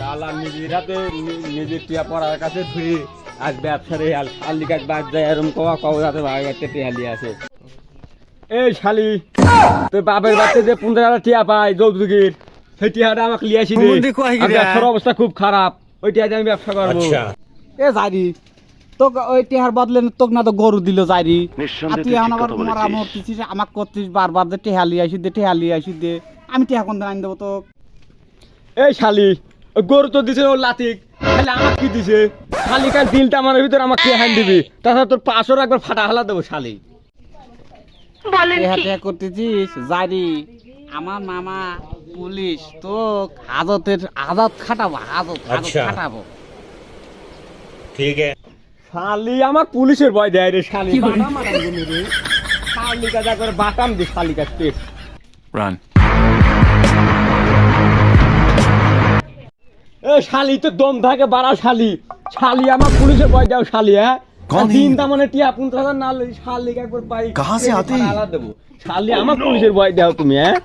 শালা নিজের হাতে নিজের টিয়া পড়ার কাছে ধুই আজ ব্যবসারে আল আল্লি কাজ বাদ যায় এরম কওয়া যাতে ভাই বাড়তে টিয়ালি আছে। এই শালি তুই বাপের বাড়তে যে পনেরো হাজার টিয়া পাই যৌতুকের সেই টিয়াটা আমাকে লিয়ে আসি? ব্যবসার অবস্থা খুব খারাপ ওই টিয়া দিয়ে আমি ব্যবসা করব। এ যাইরি তোক ওই টেহার বদলে তোক না তো গরু দিল যাইরি তুই এখন আবার মরা মরতেছিস আমাক করছিস বারবার যে টেহালি আসি দে টেহালি আসি দে। আমি টেহা কোন দিন আনি দেবো তো এই শালি গরু তো দিছে ও লাতিক। তাহলে আমার কি দিছে? খালি কাল দিলটা আমার ভিতরে আমার কে হ্যান্ড দিবি? তাছাড়া তোর পাশর একবার ফাটা হালা দেবো শালি। করতেছিস? জানি। আমার মামা পুলিশ তো খাটাবো আচ্ছা। খাটাবো। ঠিক আছে। শালি আমার পুলিশের ভয় দেয় রে শালি। বাটাম যা করে বাটাম দি শালিকা রান শালি তো দম থাকে বাড়া শালি। শালি আমার পুলিশে ভয় দাও শালি হ্যাঁ? দিন তা মানে টিয়া পঞ্চাশ হাজার না শালি একবার পাই। কাহা সে আতে শালি আমার পুলিশের ভয় দাও তুমি হ্যাঁ?